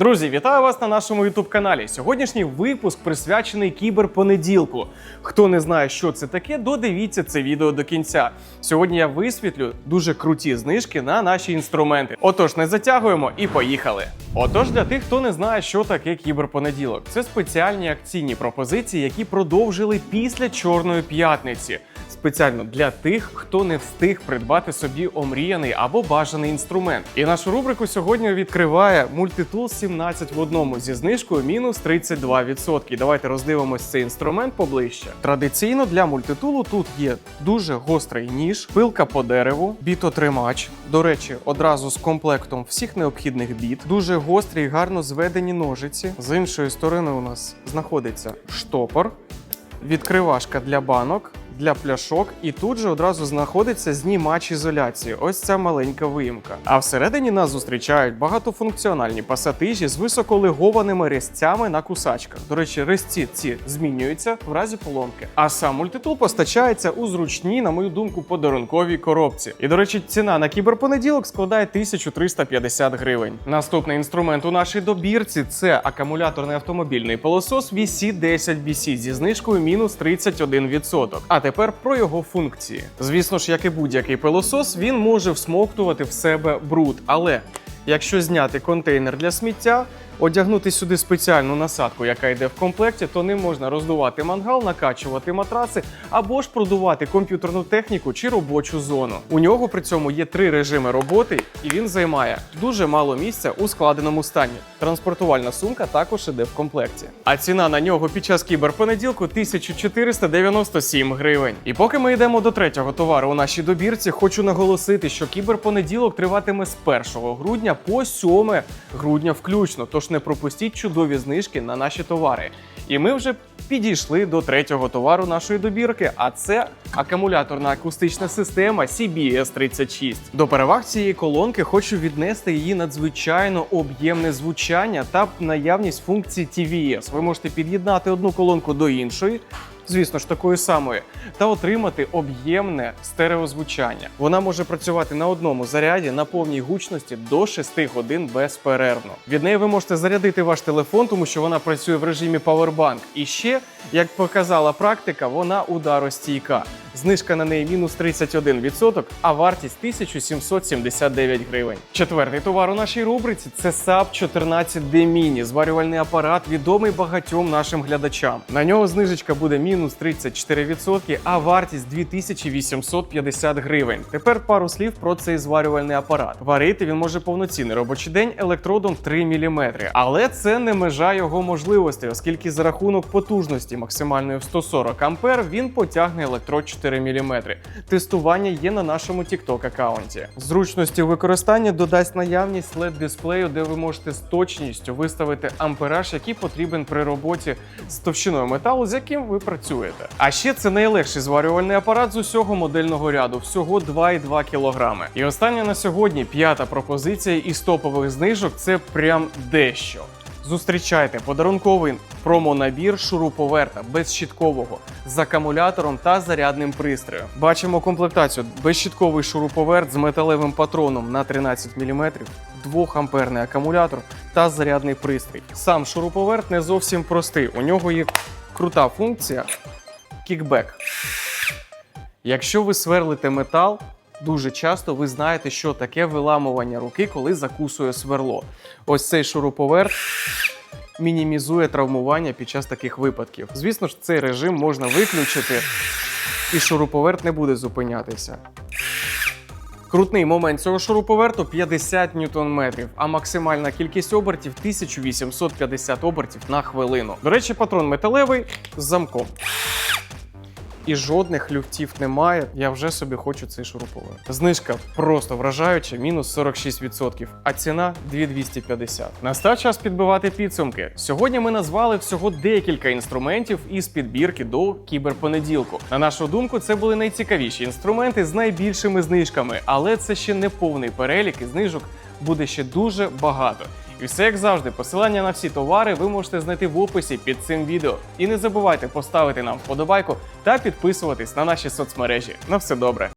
Друзі, вітаю вас на нашому youtube каналі. Сьогоднішній випуск присвячений кіберпонеділку. Хто не знає, що це таке, додивіться це відео до кінця. Сьогодні я висвітлю дуже круті знижки на наші інструменти. Отож, не затягуємо і поїхали. Отож, для тих, хто не знає, що таке кіберпонеділок, це спеціальні акційні пропозиції, які продовжили після Чорної п'ятниці. Спеціально для тих, хто не встиг придбати собі омріяний або бажаний інструмент. І нашу рубрику сьогодні відкриває Multitool 17 в одному зі знижкою мінус 32%. Давайте роздивимось цей інструмент поближче. Традиційно для мультитулу тут є дуже гострий ніж, пилка по дереву, бітотримач. До речі, одразу з комплектом всіх необхідних біт, дуже гострі і гарно зведені ножиці. З іншої сторони у нас знаходиться штопор, відкривашка для банок. Для пляшок, і тут же одразу знаходиться знімач ізоляції. Ось ця маленька виїмка. А всередині нас зустрічають багатофункціональні пасатижі з високолегованими резцями на кусачках. До речі, резці ці змінюються в разі поломки. А сам мультитул постачається у зручній, на мою думку, подарунковій коробці. І до речі, ціна на кіберпонеділок складає 1350 гривень. Наступний інструмент у нашій добірці це акумуляторний автомобільний пилосос VC10BC зі знижкою мінус 31%. А тепер про його функції. Звісно ж, як і будь-який пилосос, він може всмоктувати в себе бруд, але якщо зняти контейнер для сміття, одягнути сюди спеціальну насадку, яка йде в комплекті, то ним можна роздувати мангал, накачувати матраси або ж продувати комп'ютерну техніку чи робочу зону. У нього при цьому є три режими роботи, і він займає дуже мало місця у складеному стані. Транспортувальна сумка також іде в комплекті. А ціна на нього під час кіберпонеділку 1497 гривень. І поки ми йдемо до третього товару у нашій добірці, хочу наголосити, що кіберпонеділок триватиме з 1 грудня по 7 грудня включно. Тож не пропустіть чудові знижки на наші товари. І ми вже підійшли до третього товару нашої добірки, а це акумуляторна акустична система CBS 36. До переваг цієї колонки хочу віднести її надзвичайно об'ємне звучання та наявність функції TVS. Ви можете під'єднати одну колонку до іншої. Звісно ж, такої самої, та отримати об'ємне стереозвучання. Вона може працювати на одному заряді на повній гучності до 6 годин безперервно. Від неї ви можете зарядити ваш телефон, тому що вона працює в режимі Powerbank. І ще, як показала практика, вона ударостійка. Знижка на неї мінус 31%, а вартість 1779 гривень. Четвертий товар у нашій рубриці це SAP 14D Mini, зварювальний апарат, відомий багатьом нашим глядачам. На нього знижечка буде мінус 34%, а вартість 2850 гривень. Тепер пару слів про цей зварювальний апарат. Варити він може повноцінний робочий день електродом 3 мм. Але це не межа його можливостей, оскільки за рахунок потужності максимальної в 140 А він потягне електрод 4 мм. Тестування є на нашому TikTok аккаунті. Зручності використання додасть наявність led дисплею, де ви можете з точністю виставити ампераж, який потрібен при роботі з товщиною металу, з яким ви працюєте. А ще це найлегший зварювальний апарат з усього модельного ряду, всього 2,2 кг. І остання на сьогодні п'ята пропозиція із топових знижок це прям дещо. Зустрічайте подарунковий промо-набір шуруповерта безщіткового з акумулятором та зарядним пристроєм. Бачимо комплектацію: безщітковий шуруповерт з металевим патроном на 13 мм, 2-амперний акумулятор та зарядний пристрій. Сам шуруповерт не зовсім простий. У нього є крута функція кікбек. Якщо ви сверлите метал, дуже часто ви знаєте, що таке виламування руки, коли закусує сверло. Ось цей шуруповерт мінімізує травмування під час таких випадків. Звісно ж, цей режим можна виключити, і шуруповерт не буде зупинятися. Крутний момент цього шуруповерту 50 ньютон-метрів, а максимальна кількість обертів 1850 обертів на хвилину. До речі, патрон металевий з замком. І жодних люфтів немає. Я вже собі хочу цей шуруповерт. Знижка просто вражаюча, мінус 46%, а ціна 2250. Настав час підбивати підсумки. Сьогодні ми назвали всього декілька інструментів із підбірки до кіберпонеділку. На нашу думку, це були найцікавіші інструменти з найбільшими знижками, але це ще не повний перелік і знижок буде ще дуже багато. І все як завжди, посилання на всі товари ви можете знайти в описі під цим відео. І не забувайте поставити нам вподобайку та підписуватись на наші соцмережі. На все добре.